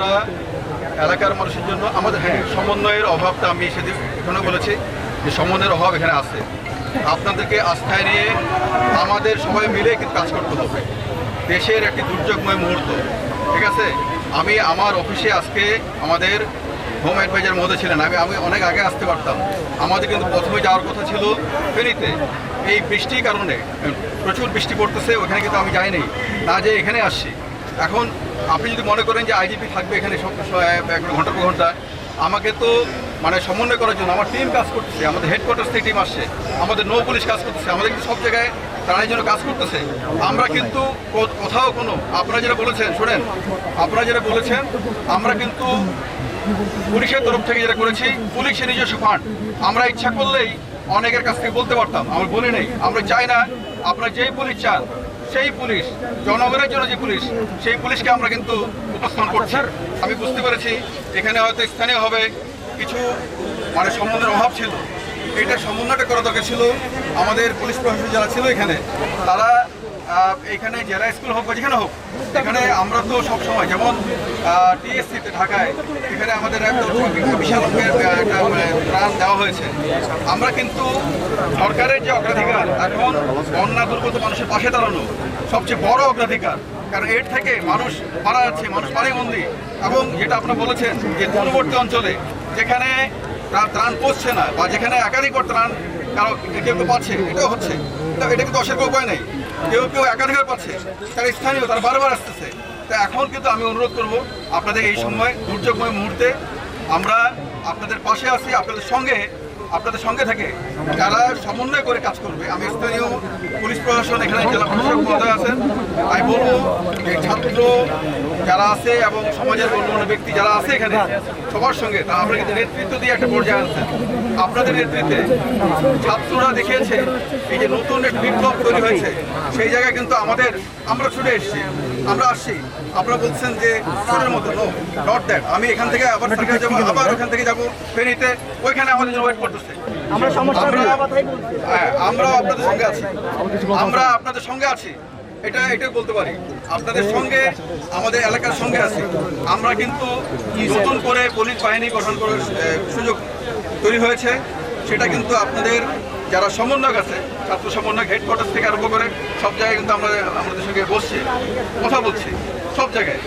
আমরা এলাকার মানুষের জন্য আমাদের হ্যাঁ সমন্বয়ের অভাবটা আমি সেদিন এখানে বলেছি যে সমন্বয়ের অভাব এখানে আছে। আপনাদেরকে আস্থায় নিয়ে আমাদের সবাই মিলে কিন্তু কাজ করতে হবে। দেশের একটি দুর্যোগময় মুহূর্ত, ঠিক আছে? আমি আমার অফিসে আজকে আমাদের হোম অ্যাডভাইজার মধ্যে ছিলেন। আমি আমি অনেক আগে আসতে পারতাম। আমাদের কিন্তু প্রথমে যাওয়ার কথা ছিল ফেনীতে। এই বৃষ্টির কারণে, প্রচুর বৃষ্টি পড়তেছে, ওখানে কিন্তু আমি যাইনি। না যে এখানে আসছি। এখন আপনি যদি মনে করেন যে আইজিপি থাকবে এখানে সব ঘণ্টা পর ঘণ্টা, আমাকে তো মানে সমন্বয় করার জন্য আমার টিম কাজ করতেছে, আমাদের হেডকোয়ার্টার থেকে টিম আসছে, আমাদের নৌ পুলিশ কাজ করতেছে, আমাদের কিন্তু সব জায়গায় তারা এই জন্য কাজ করতেছে। আমরা কিন্তু কোথাও কোনো, আপনারা যেটা বলেছেন, শোনেন, আপনারা যেটা বলেছেন, আমরা কিন্তু পুলিশের তরফ থেকে যেটা করেছি, পুলিশের নিজস্ব ফান্ড আমরা ইচ্ছা করলেই অনেকের কাছ থেকে বলতে পারতাম, আমরা বলি নেই। আমরা চাই না আপনারা যেই পুলিশ চান সেই পুলিশ, জনগণের জন্য যে পুলিশ, সেই পুলিশকে আমরা কিন্তু উপস্থাপন করছি। আমি বুঝতে পেরেছি, এখানে হয়তো স্থানীয় হবে, কিছু মানে সম্বন্ধের অভাব ছিল। এটা সমন্বয়টা করা দরকার ছিল। আমাদের পুলিশ প্রশাসন যারা ছিল এখানে, তারা এখানে জেলা স্কুল হোক যেখানে হোক এখানে আমরা তো সবসময় যেমন টিএসসিতে ঢাকায় এখানে আমাদের একটা বিশাল মানে, ত্রাণ দেওয়া হয়েছে। আমরা কিন্তু সরকারের যে অগ্রাধিকার এখন বন্যা দুর্গত মানুষের পাশে দাঁড়ানো সবচেয়ে বড় অগ্রাধিকার। কারণ এর থেকে মানুষ মারা যাচ্ছে মানুষ পানিবন্দী এবং যেটা আপনারা বলেছেন যে দূরবর্তী অঞ্চলে যেখানে ত্রাণ- পৌঁছছে না বা যেখানে একাধিকবার ত্রাণ কারও কেউ কেউ পাচ্ছে, এটাও হচ্ছে। এটা কিন্তু অসের উপায় নেই। কেউ কেউ একাধিকার পাচ্ছে, তারা স্থানীয়, তারা বারবার আসতেছে। তো এখন কিন্তু আমি অনুরোধ করব, আপনাদের এই সময়, দুর্যোগময় মুহূর্তে আমরা আপনাদের পাশে আছি, আপনাদের সঙ্গে আপনাদের সঙ্গে থেকে যারা সমন্বয় করে কাজ করবে, আমি স্থানীয় প্রশাসন এখানে জেলা প্রশাসক মহোদয় আছেন। আমি বলব যে ছাত্র যারা আছে এবং সমাজের অন্য ব্যক্তি যারা আছে এখানে, সবার সঙ্গে তারা আপনারা কিন্তু নেতৃত্ব দিয়ে একটা পর্যায়ে আনছেন। আপনাদের নেতৃত্বে ছাত্ররা দেখিয়েছে, এই যে নতুন একটা বিপ্লব তৈরি হয়েছে, সেই জায়গায় কিন্তু আমাদের, আমরা ছুটে এসেছি। আমরা আসছি। আপনারা বলছেন যে চোরের মতো নো নট দ্যাট আমি এখান থেকে আবার সরকারে যাব আবার ওখান থেকে যাব ফেনীতে। ওইখানে আমাদের জন্য ওয়েট করতেছে। আমরা আমরা- হ্যাঁ আপনাদের সঙ্গে আছি। আমরা আপনাদের সঙ্গে আছি। এটা এটাই বলতে পারি। আপনাদের সঙ্গে আমাদের এলাকার সঙ্গে আছি। আমরা কিন্তু নতুন করে পুলিশ বাহিনী গঠন করার সুযোগ তৈরি হয়েছে। সেটা কিন্তু আপনাদের যারা সমন্বয়ক আছে, ছাত্র সমন্বয়ক হেডকোয়ার্টার থেকে আরম্ভ করে সব জায়গায় কিন্তু আমরা, আমাদের সঙ্গে বসছি, কথা বলছি, সব জায়গায়।